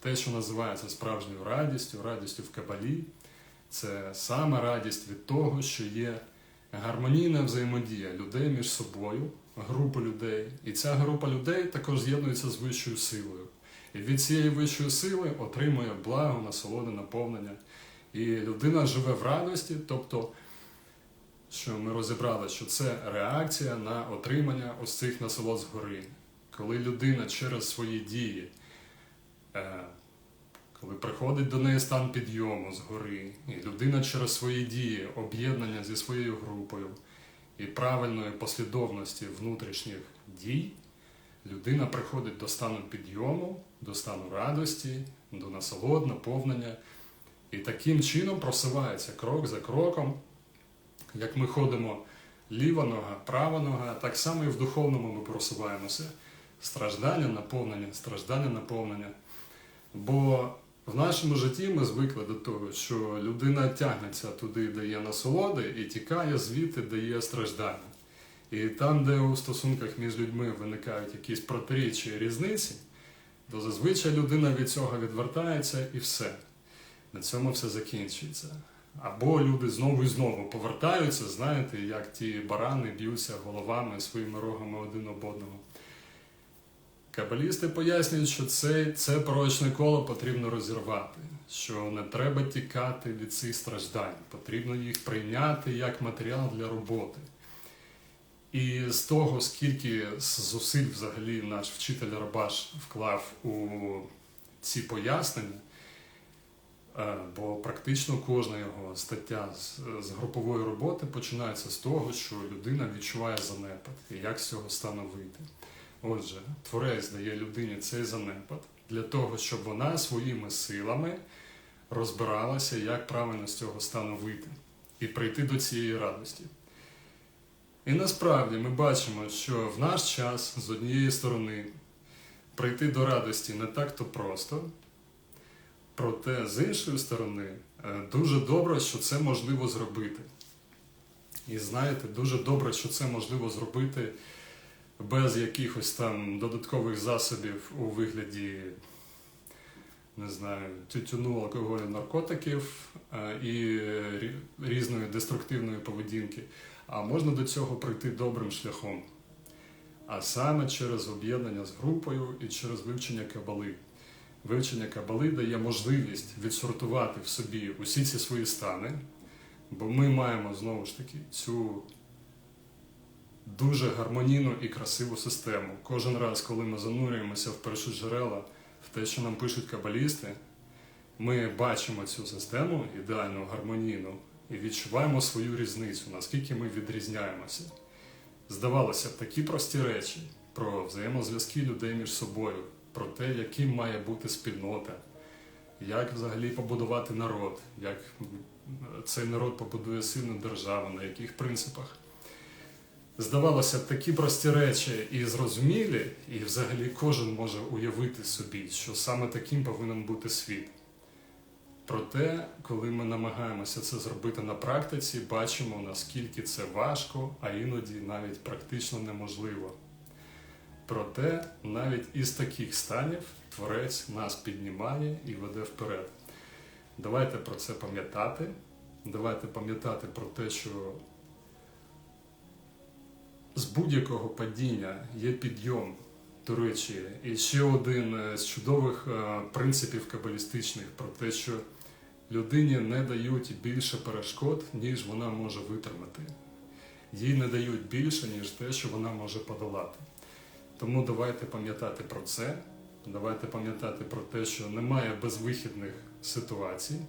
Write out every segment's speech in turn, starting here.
те, що називається справжньою радістю, радістю в кабалі, це саме радість від того, що є гармонійна взаємодія людей між собою, групи людей. І ця група людей також з'єднується з вищою силою. І від цієї вищої сили отримує благо, насолоду, наповнення. І людина живе в радості, тобто, що ми розібрали, що це реакція на отримання ось цих насолод згори. Коли людина через свої дії, коли приходить до неї стан підйому згори, і людина через свої дії, об'єднання зі своєю групою і правильної послідовності внутрішніх дій, людина приходить до стану підйому, до стану радості, до насолод, наповнення. І таким чином просувається крок за кроком, як ми ходимо ліва нога, права нога, так само і в духовному ми просуваємося. Страждання, наповнення, страждання, наповнення. Бо в нашому житті ми звикли до того, що людина тягнеться туди, де є насолоди, і тікає звідти, де є страждання. І там, де у стосунках між людьми виникають якісь протиріччя і різниці, то зазвичай людина від цього відвертається і все. На цьому все закінчується. Або люди знову і знову повертаються, знаєте, як ті барани б'ються головами своїми рогами один об одного. Кабалісти пояснюють, що це, це порочне коло потрібно розірвати, що не треба тікати від цих страждань, потрібно їх прийняти як матеріал для роботи. І з того, скільки зусиль взагалі наш вчитель Рабаш вклав у ці пояснення, е, бо практично кожна його стаття з, групової роботи починається з того, що людина відчуває занепад і як з цього стану вийти. Отже, творець дає людині цей занепад для того, щоб вона своїми силами розбиралася, як правильно з цього стану вийти і прийти до цієї радості. І насправді ми бачимо, що в наш час з однієї сторони прийти до радості не так-то просто, проте з іншої сторони е, дуже добре, що це можливо зробити. І знаєте, дуже добре, що це можливо зробити без якихось там додаткових засобів у вигляді, не знаю, тютюну, алкоголю, наркотиків е, і різної деструктивної поведінки. А можна до цього прийти добрим шляхом, а саме через об'єднання з групою і через вивчення кабали. Вивчення кабали дає можливість відсортувати в собі усі ці свої стани, бо ми маємо знову ж таки цю дуже гармонійну і красиву систему. Кожен раз, коли ми занурюємося в перші джерела, в те, що нам пишуть кабалісти, ми бачимо цю систему ідеальну, гармонійну, і відчуваємо свою різницю, наскільки ми відрізняємося. Здавалося б, такі прості речі про взаємозв'язки людей між собою, про те, яким має бути спільнота, як взагалі побудувати народ, як цей народ побудує сильну державу, на яких принципах. Здавалося б, такі прості речі і зрозумілі, і взагалі кожен може уявити собі, що саме таким повинен бути світ. Проте, коли ми намагаємося це зробити на практиці, бачимо, наскільки це важко, а іноді навіть практично неможливо. Проте, навіть із таких станів Творець нас піднімає і веде вперед. Давайте про це пам'ятати. Давайте пам'ятати про те, що з будь-якого падіння є підйом. До речі, і ще один е, з чудових е, принципів кабалістичних про те, що людині не дають більше перешкод, ніж вона може витримати. Їй не дають більше, ніж те, що вона може подолати. Тому давайте пам'ятати про це, давайте пам'ятати про те, що немає безвихідних ситуацій,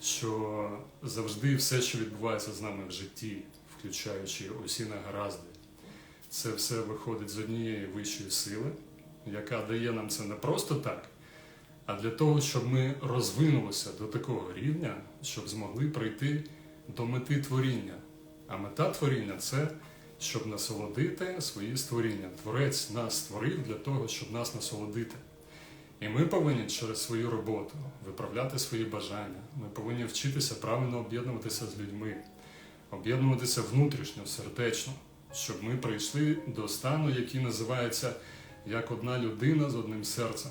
що завжди все, що відбувається з нами в житті, включаючи усі негаразди, це все виходить з однієї вищої сили, яка дає нам це не просто так, а для того, щоб ми розвинулися до такого рівня, щоб змогли прийти до мети творіння. А мета творіння це щоб насолодити свої створіння. Творець нас створив для того, щоб нас насолодити. І ми повинні через свою роботу виправляти свої бажання. Ми повинні вчитися правильно об'єднуватися з людьми, об'єднуватися внутрішньо, сердечно, щоб ми прийшли до стану, який називається як одна людина з одним серцем.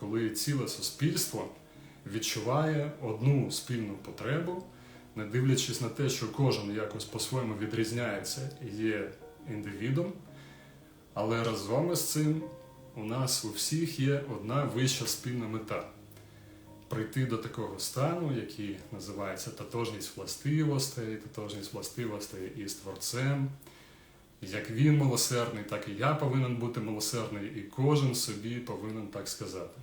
коли ціле суспільство відчуває одну спільну потребу, не дивлячись на те, що кожен якось по-своєму відрізняється і є індивідом, але разом із цим у нас у всіх є одна вища спільна мета прийти до такого стану, який називається тотожність властивостей, тотожність властивостей із Творцем. Як він милосердний, так і я повинен бути милосердний, і кожен собі повинен так сказати.